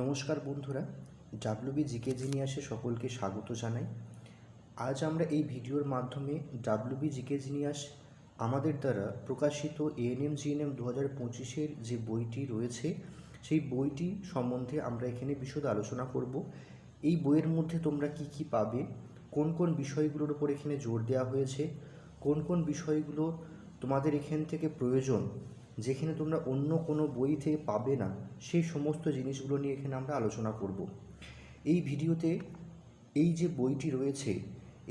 নমস্কার বন্ধুরা WB GK জিনিয়াসে সকলকে স্বাগত জানাই। আজ আমরা এই ভিডিওর মাধ্যমে ডাব্লিউবি জিকে জিনিয়াস আমাদের দ্বারা প্রকাশিত এএনএম জিএনএম দু হাজার পঁচিশের যে বইটি রয়েছে, সেই বইটি সম্বন্ধে আমরা এখানে বিশদ আলোচনা করব। এই বইয়ের মধ্যে তোমরা কি কি পাবে, কোন কোন বিষয়গুলোর উপর এখানে জোর দেওয়া হয়েছে, কোন কোন বিষয়গুলো তোমাদের এখান থেকে প্রয়োজন যেখানে তোমরা অন্য কোনো বই থেকে পাবে না, সেই সমস্ত জিনিসগুলো নিয়ে এখানে আমরা আলোচনা করব। এই ভিডিওতে এই যে বইটি রয়েছে,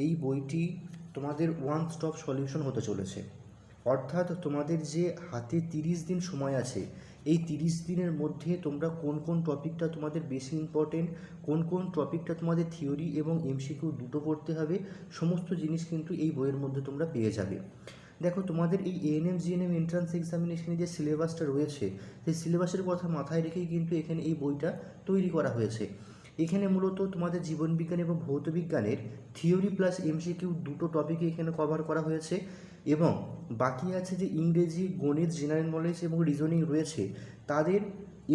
এই বইটি তোমাদের ওয়ান স্টপ সলিউশন হতে চলেছে। অর্থাৎ তোমাদের যে হাতে তিরিশ দিন সময় আছে, এই তিরিশ দিনের মধ্যে তোমরা কোন কোন টপিকটা তোমাদের বেশি ইম্পর্টেন্ট কোন কোন টপিকটা তোমাদের থিওরি এবং এমসিকিউ দুটো পড়তে হবে, সমস্ত জিনিস কিন্তু এই বইয়ের মধ্যে তোমরা পেয়ে যাবে। দেখো, তোমাদের এই এএনএম জিএনএম এন্ট্রান্স এক্সামিনেশনে যে সিলেবাসটা রয়েছে, সেই সিলেবাসের কথা মাথায় রেখেই কিন্তু এখানে এই বইটা তৈরি করা হয়েছে। এখানে মূলত তোমাদের জীবনবিজ্ঞান এবং ভৌতবিজ্ঞানের থিওরি প্লাস এমসিকিউ দুটো টপিকে এখানে কভার করা হয়েছে এবং বাকি আছে যে ইংরেজি, গণিত জেনারেল নলেজ এবং রিজনিং রয়েছে, তাদের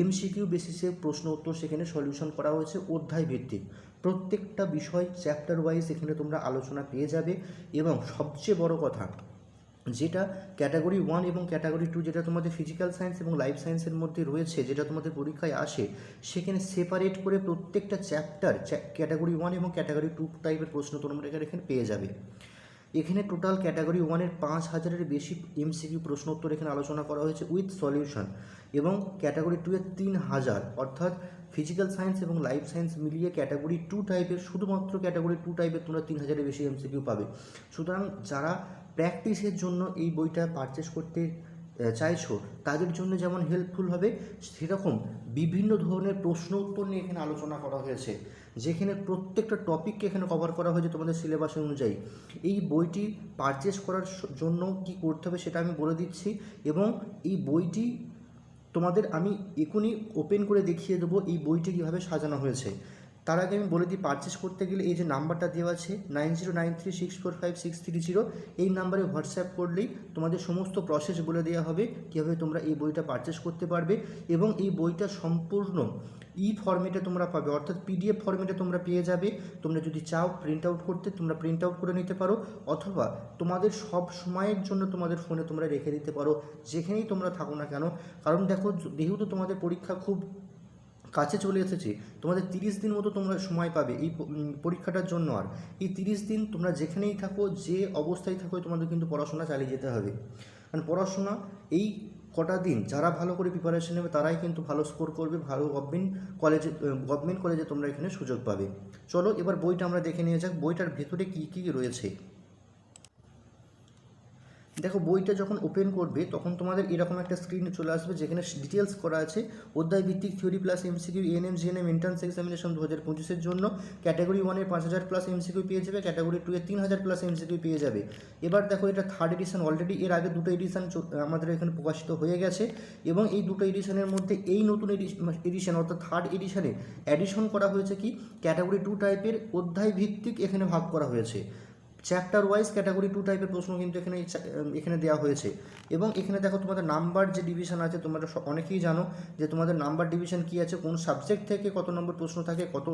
এমসিকিউ বেসিসে প্রশ্ন উত্তর সেখানে সলিউশন করা হয়েছে অধ্যায় ভিত্তিক। প্রত্যেকটা বিষয় চ্যাপ্টার ওয়াইজ এখানে তোমরা আলোচনা পেয়ে যাবে এবং সবচেয়ে বড় কথা যেটা ক্যাটাগরি ওয়ান এবং ক্যাটাগরি টু যেটা তোমাদের ফিজিক্যাল সায়েন্স এবং লাইফ সায়েন্সের মধ্যে রয়েছে, যেটা তোমাদের পরীক্ষায় আসে, সেখানে সেপারেট করে প্রত্যেকটা চ্যাপ্টার ক্যাটাগরি ওয়ান এবং ক্যাটাগরি টু টাইপের প্রশ্ন তোমরা এখানে পেয়ে যাবে। এখানে টোটাল ক্যাটাগরি ওয়ানের পাঁচ হাজারের বেশি এমসিকিউ প্রশ্ন উত্তর এখানে আলোচনা করা হয়েছে উইথ সলিউশন এবং ক্যাটাগরি টু এর তিন হাজার, অর্থাৎ ফিজিক্যাল সায়েন্স এবং লাইফ সায়েন্স মিলিয়ে ক্যাটাগরি টু টাইপের শুধুমাত্র ক্যাটাগরি টু টাইপের তোমরা তিন হাজারের বেশি এমসিকিউ পাবে। সুতরাং যারা প্র্যাকটিসের জন্য এই বইটা পারচেস করতে চাইছো, তাদের জন্য যেমন হেল্পফুল হবে, সেরকম বিভিন্ন ধরনের প্রশ্ন উত্তর নিয়ে এখানে আলোচনা করা হয়েছে, যেখানে প্রত্যেকটা টপিককে এখানে কভার করা হয়েছে তোমাদের সিলেবাস অনুযায়ী। এই বইটি পারচেস করার জন্য কি করতে হবে সেটা আমি বলে দিচ্ছি এবং এই বইটি তোমাদের আমি এখনই ওপেন করে দেখিয়ে দেবো, এই বইটি কীভাবে সাজানো হয়েছে। তার আগে আমি বলে দিই পারচেস করতে গেলে এই যে নাম্বারটা দেওয়া আছে nine zero nine three six four five six three zero এই নাম্বারে হোয়াটসঅ্যাপ করলেই তোমাদের সমস্ত প্রসেস বলে দেওয়া হবে, কীভাবে তোমরা এই বইটা পারচেস করতে পারবে এবং এই বইটা সম্পূর্ণ ই ফরম্যাটে তোমরা পাবে, অর্থাৎ পিডিএফ ফরম্যাটে তোমরা পেয়ে যাবে। তোমরা যদি চাও প্রিন্ট আউট করতে, তোমরা প্রিন্ট আউট করে নিতে পারো অথবা তোমাদের সব সময়ের জন্য তোমাদের ফোনে তোমরা রেখে দিতে পারো, যেখানেই তোমরা থাকো না কেন। কারণ দেখো, যেহেতু তোমাদের পরীক্ষা খুব কাছে চলে এসেছে, তোমাদের তিরিশ দিন মতো তোমরা সময় পাবে এই পরীক্ষাটার জন্য আর। এই তিরিশ দিন তোমরা যেখানেই থাকো, যে অবস্থায় থাকো, তোমাদের কিন্তু পড়াশোনা চালিয়ে যেতে হবে। কারণ পড়াশোনা এই কটা দিন যারা ভালো করে প্রিপারেশন নেবে, তারাই কিন্তু ভালো স্কোর করবে, ভালো গভর্নমেন্ট কলেজে গভর্নমেন্ট কলেজে তোমরা এখানে সুযোগ পাবে। চলো এবার বইটা আমরা দেখে নিয়ে যাক, বইটার ভেতরে কী কী রয়েছে। দেখো, বইটা যখন ওপেন করবে, তখন তোমাদের এরকম একটা স্ক্রিন চলে আসবে, যেখানে ডিটেলস করা আছে অধ্যায় ভিত্তিক theory plus MCQ ANM GNM entrance examination দু হাজার পঁচিশের জন্য। ক্যাটাগরি ওয়ানের পাঁচ হাজার প্লাস এমসিকিউ পেয়ে যাবে ক্যাটাগরি টু এর তিন হাজার প্লাস এমসিকিউ পেয়ে যাবে। এবার দেখো, এটা থার্ড এডিশন অলরেডি এর আগে দুটো এডিশন আমাদের এখানে প্রকাশিত হয়ে গেছে, এবং এই দুটো এডিশনের মধ্যে এই নতুন এডিশন অর্থাৎ থার্ড এডিশনে অ্যাডিশন করা হয়েছে কি? ক্যাটাগরি টু টাইপের অধ্যায় ভিত্তিক এখানে ভাগ করা হয়েছে। চ্যাপ্টার ওয়াইজ ক্যাটাগরি টু টাইপের প্রশ্ন কিন্তু এখানে এখানে দেওয়া হয়েছে। এবং এখানে দেখো তোমাদের নাম্বার যে ডিভিশন আছে, তোমরা অনেকেই জানো যে তোমাদের নাম্বার ডিভিশন কী আছে, কোন সাবজেক্ট থেকে কত নম্বর প্রশ্ন থাকে, কত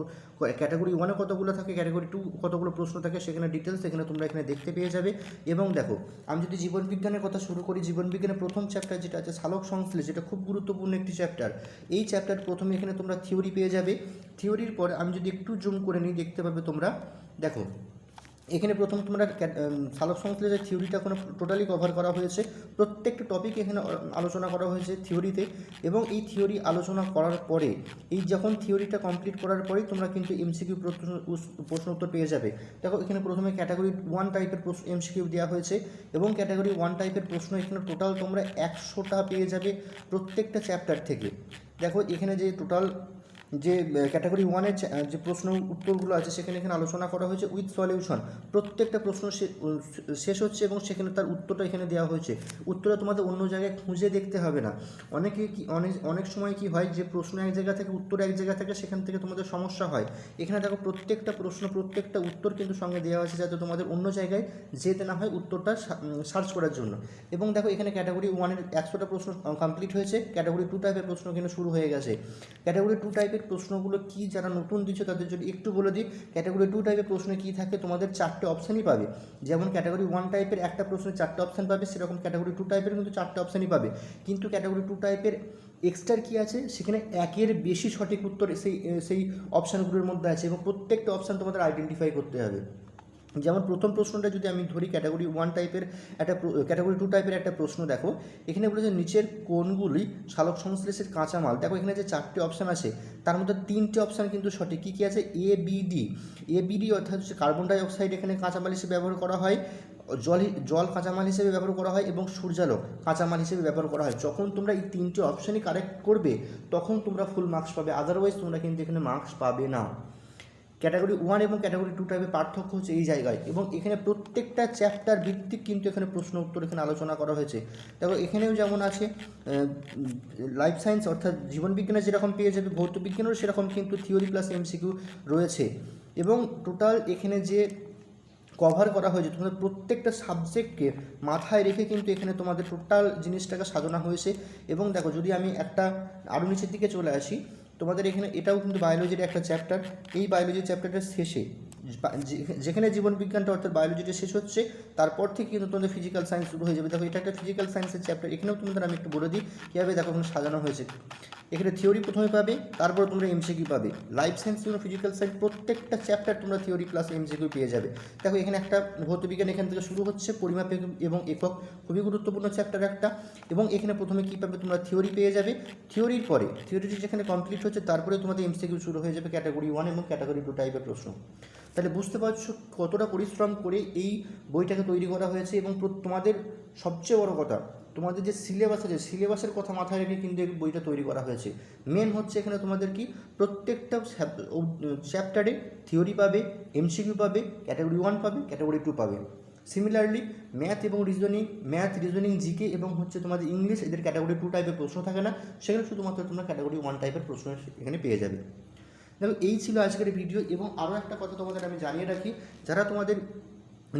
ক্যাটাগরি ওয়ানে কতগুলো থাকে ক্যাটাগরি টু কতগুলো প্রশ্ন থাকে, সেখানে ডিটেলস এখানে তোমরা এখানে দেখতে পেয়ে যাবে। এবং দেখো, আমি যদি জীবনবিজ্ঞানের কথা শুরু করি জীবনবিজ্ঞানের প্রথম চ্যাপ্টার যেটা আছে, সালোক সংশ্লেষ, যেটা খুব গুরুত্বপূর্ণ একটি চ্যাপ্টার এই চ্যাপ্টার প্রথমে এখানে তোমরা থিওরি পেয়ে যাবে। থিওরির পর আমি যদি একটু জুম করে নিই, দেখতে পাবে তোমরা। দেখো এখানে প্রথম তোমরা সালোক সংশ্লেষের থিওরিটা কোনো টোটালি কভার করা হয়েছে। প্রত্যেকটা টপিক এখানে আলোচনা করা হয়েছে থিওরিতে এবং এই থিওরি আলোচনা করার পরে, এই যখন থিওরিটা কমপ্লিট করার পরেই তোমরা কিন্তু এমসিকিউ প্রশ্ন প্রশ্ন উত্তর পেয়ে যাবে। দেখো, এখানে প্রথমে ক্যাটাগরি ওয়ান টাইপের এমসিকিউ দেওয়া হয়েছে এবং ক্যাটাগরি ওয়ান টাইপের প্রশ্ন এখানে টোটাল তোমরা একশোটা পেয়ে যাবে প্রত্যেকটা চ্যাপ্টার থেকে। দেখো, এখানে যে টোটাল যে ক্যাটাগরি ওয়ানের যে প্রশ্ন উত্তরগুলো আছে, সেখানে এখানে আলোচনা করা হয়েছে উইথ সলিউশন প্রত্যেকটা প্রশ্ন শেষ হচ্ছে এবং সেখানে তার উত্তরটা এখানে দেওয়া হয়েছে। উত্তরটা তোমাদের অন্য জায়গায় খুঁজে দেখতে হবে না। অনেকে কি, অনেক অনেক সময় কি হয় যে প্রশ্ন এক জায়গা থেকে উত্তর এক জায়গা থেকে সেখান থেকে তোমাদের সমস্যা হয়। এখানে দেখো প্রত্যেকটা প্রশ্ন, প্রত্যেকটা উত্তর কিন্তু সঙ্গে দেওয়া আছে যাতে তোমাদের অন্য জায়গায় যেতে না হয় উত্তরটা সার্চ করার জন্য। এবং দেখো এখানে ক্যাটাগরি ওয়ানের একশোটা প্রশ্ন কমপ্লিট হয়েছে। ক্যাটাগরি টু টাইপের প্রশ্ন এখানে শুরু হয়ে গেছে। ক্যাটাগরি টু টাইপের প্রশ্নগুলো কি যারা নতুন দিচ্ছে তাদের জন্য একটু বলে দিই ক্যাটাগরি টু টাইপের প্রশ্ন কী থাকে তোমাদের চারটে অপশানই পাবে। যেমন ক্যাটাগরি ওয়ান টাইপের একটা প্রশ্নে চারটে অপশান পাবে, সেরকম ক্যাটাগরি টু টাইপের কিন্তু চারটে অপশানই পাবে। কিন্তু ক্যাটাগরি টু টাইপের এক্সট্রার কী আছে? সেখানে একের বেশি সঠিক উত্তর সেই সেই অপশানগুলোর মধ্যে আছে এবং প্রত্যেকটা অপশান তোমাদের আইডেন্টিফাই করতে হবে। যেমন প্রথম প্রশ্নটা যদি আমি ধরি ক্যাটাগরি ওয়ান টাইপের একটা ক্যাটাগরি টু টাইপের একটা প্রশ্ন দেখো, এখানে বলেছে নিচের কোনগুলি সালোক সংশ্লেষের কাঁচামাল। দেখো এখানে যে চারটি অপশান আছে, তার মধ্যে তিনটি অপশান কিন্তু সঠিক। কী কী আছে? এ বিডি এ বিডি অর্থাৎ হচ্ছে কার্বন ডাই অক্সাইড এখানে কাঁচামাল হিসেবে ব্যবহার করা হয়, জল জল কাঁচামাল হিসেবে ব্যবহার করা হয় এবং সূর্যালোক কাঁচামাল হিসেবে ব্যবহার করা হয়। যখন তোমরা এই তিনটি অপশানই কারেক্ট করবে, তখন তোমরা ফুল মার্কস পাবে। আদারওয়াইজ তোমরা কিন্তু এখানে মার্কস পাবে না। ক্যাটাগরি ওয়ান এবং ক্যাটাগরি টু টাইপের পার্থক্য হচ্ছে এই জায়গায়। এবং এখানে প্রত্যেকটা চ্যাপ্টার ভিত্তিক কিন্তু এখানে প্রশ্ন উত্তর এখানে আলোচনা করা হয়েছে। দেখো, এখানেও যেমন আছে লাইফ সায়েন্স অর্থাৎ জীবনবিজ্ঞানে যেরকম পেয়ে যাবে, ভৌত বিজ্ঞানেরও সেরকম কিন্তু থিওরি প্লাস এমসিকিউ রয়েছে। এবং টোটাল এখানে যে কভার করা হয়েছে, তোমাদের প্রত্যেকটা সাবজেক্টকে মাথায় রেখে কিন্তু এখানে তোমাদের টোটাল জিনিসটাকে সাজানো হয়েছে। এবং দেখো, যদি আমি একটা আরও নিচের দিকে চলে আসি তোমাদের এখানে এটাও কিন্তু বায়োলজির একটা চ্যাপ্টার এই বায়োলজির চ্যাপ্টারটা শেষে যেখানে জীবনবিজ্ঞানটা অর্থাৎ বায়োলজিটা শেষ হচ্ছে, তারপর থেকে কিন্তু তোমাদের ফিজিক্যাল সায়েন্স শুরু হয়ে যাবে। দেখো, এটা একটা ফিজিক্যাল সায়েন্সের চ্যাপ্টার এখানেও তোমাদের আমি একটু বলে দিই, কীভাবে দেখো সাজানো হয়েছে। এখানে থিওরি প্রথমে পাবে, তারপর তোমরা এমসিকিউ পাবে। লাইফ সায়েন্স এবং ফিজিক্যাল সায়েন্স প্রত্যেকটা চ্যাপ্টার তোমরা থিওরি প্লাস এমসিকিউ পেয়ে যাবে। দেখো, এখানে একটা ভৌতবিজ্ঞান এখান থেকে শুরু হচ্ছে, পরিমাপ এবং একক খুবই গুরুত্বপূর্ণ চ্যাপ্টার একটা। এবং এখানে প্রথমে কী পাবে তোমরা? থিওরি পেয়ে যাবে। থিওরির পরে থিওরিটি যেখানে কমপ্লিট হচ্ছে, তারপরে তোমাদের এমসিকিউ শুরু হয়ে যাবে ক্যাটাগরি ওয়ান এবং ক্যাটাগরি টু টাইপের প্রশ্ন। তাহলে বুঝতে পারছ কতটা পরিশ্রম করে এই বইটাকে তৈরি করা হয়েছে এবং তোমাদের সবচেয়ে বড় কথা, তোমাদের যে সিলেবাস আছে সিলেবাসের কথা মাথায় রেখে কিন্তু এই বইটা তৈরি করা হয়েছে। মেন হচ্ছে এখানে তোমাদের কি, প্রত্যেকটা চ্যাপ্টারে থিওরি পাবে এমসিকিউ পাবে ক্যাটাগরি ওয়ান পাবে ক্যাটাগরি টু পাবে। সিমিলারলি ম্যাথ এবং রিজনিং ম্যাথ রিজনিং জিকে এবং হচ্ছে তোমাদের ইংলিশ এদের ক্যাটাগরি টু টাইপের প্রশ্ন থাকে না সেখানে শুধুমাত্র তোমরা ক্যাটাগরি ওয়ান টাইপের প্রশ্ন এখানে পেয়ে যাবে। দেখো, এই ছিল আজকের ভিডিও এবং আরও একটা কথা তোমাদের আমি জানিয়ে রাখি। যারা তোমাদের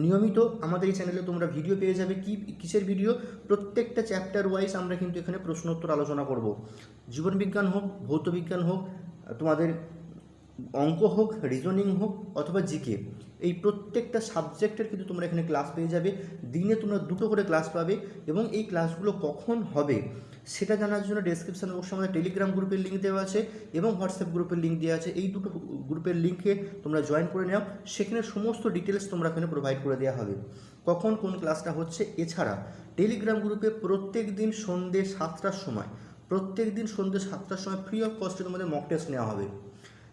নিয়মিত আমাদের এই চ্যানেলে তোমরা ভিডিও পেয়ে যাবে, কি, কিসের ভিডিও প্রত্যেকটা চ্যাপ্টার ওয়াইজ আমরা কিন্তু এখানে প্রশ্নোত্তর আলোচনা করব। জীবনবিজ্ঞান হোক ভৌতবিজ্ঞান হোক, তোমাদের অঙ্ক হোক রিজনিং হোক, অথবা জিকে এই প্রত্যেকটা সাবজেক্টের কিন্তু তোমরা এখানে ক্লাস পেয়ে যাবে। দিনে তোমরা দুটো করে ক্লাস পাবে এবং এই ক্লাসগুলো কখন হবে সেটা জানার জন্য ডেসক্রিপশন বক্সে আমাদের টেলিগ্রাম গ্রুপের লিঙ্ক দেওয়া আছে এবং হোয়াটসঅ্যাপ গ্রুপের লিঙ্ক দেওয়া আছে। এই দুটো গ্রুপের লিঙ্কে তোমরা জয়েন করে নাও। সেখানে সমস্ত ডিটেলস তোমরা এখানে প্রোভাইড করে দেওয়া হবে। কখন কোন ক্লাসটা হচ্ছে? এছাড়া টেলিগ্রাম গ্রুপে প্রত্যেক দিন সন্ধ্যে সাতটার সময়, প্রত্যেক দিন সন্ধ্যে সাতটার সময় ফ্রি অফ কস্টে তোমাদের মক টেস্ট নেওয়া হবে।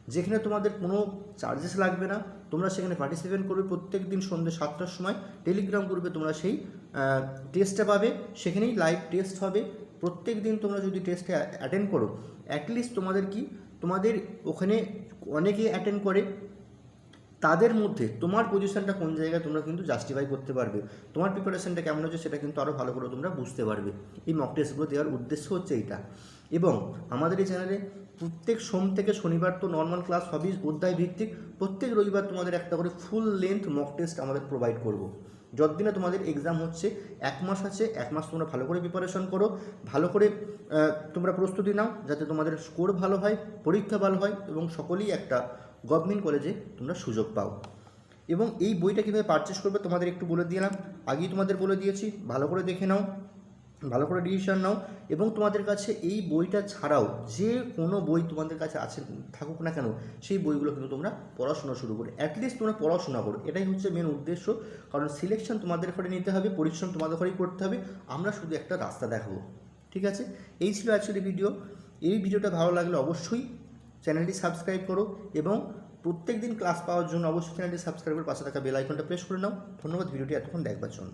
যেখানে তোমাদের কোনো চার্জেস লাগবে না, তোমরা সেখানে পার্টিসিপেট করবে প্রত্যেক দিন সন্ধ্যে সাতটার সময়। টেলিগ্রাম গ্রুপে তোমরা সেই টেস্টটা পাবে। সেখানেই লাইভ টেস্ট হবে। প্রত্যেক দিন তোমরা যদি টেস্টে অ্যাটেন্ড করো অ্যাটলিস্ট তোমাদের কি, তোমাদের ওখানে অনেকে অ্যাটেন্ড করে। তাদের মধ্যে তোমার পজিশনটা কোন জায়গায় তোমরা কিন্তু জাস্টিফাই করতে পারবে। তোমার প্রিপারেশনটা কেমন হচ্ছে সেটা কিন্তু আরও ভালো করে তোমরা বুঝতে পারবে। এই মক টেস্টগুলো দেওয়ার উদ্দেশ্য হচ্ছে এইটা। এবং আমাদের এই চ্যানেলে প্রত্যেক সোম থেকে শনিবার তো নর্মাল ক্লাস হবি অধ্যায় ভিত্তিক। প্রত্যেক রবিবার তোমাদের একটা করে ফুল লেন্থ মক টেস্ট আমাদের প্রোভাইড করব। যতদিনে তোমাদের এক্সাম হচ্ছে, এক মাস আছে, এক মাস তোমরা ভালো করে প্রিপারেশন করো। ভালো করে তোমরা প্রস্তুতি নাও, যাতে তোমাদের স্কোর ভালো হয়, পরীক্ষা ভালো হয় এবং সকলেই একটা গভর্নমেন্ট কলেজে তোমরা সুযোগ পাও। এবং এই বইটা কীভাবে পারচেস করবে তোমাদের একটু বলে দিলাম। আগেই তোমাদের বলে দিয়েছি, ভালো করে দেখে নাও। ভালো করে ডিসিশন নাও এবং তোমাদের কাছে এই বইটা ছাড়াও যে কোনো বই তোমাদের কাছে আছে, থাকুক না কেন, সেই বইগুলো কিন্তু তোমরা পড়াশোনা শুরু করো। অ্যাটলিস্ট তোমরা পড়াশোনা করো। এটাই হচ্ছে মেন উদ্দেশ্য। কারণ সিলেকশন তোমাদের ঘরে নিতে হবে পরিশ্রম তোমাদের ঘরেই করতে হবে। আমরা শুধু একটা রাস্তা দেখাবো। ঠিক আছে? এই ছিল অ্যাকচুয়ালি ভিডিও এই ভিডিওটা ভালো লাগলে অবশ্যই চ্যানেলটি সাবস্ক্রাইব করো এবং প্রত্যেক দিন ক্লাস পাওয়ার জন্য অবশ্যই চ্যানেলটি সাবস্ক্রাইব করে পাশে থাকা বেল আইকনটা প্রেস করে নাও। ধন্যবাদ ভিডিওটি এতক্ষণ দেখবার জন্য।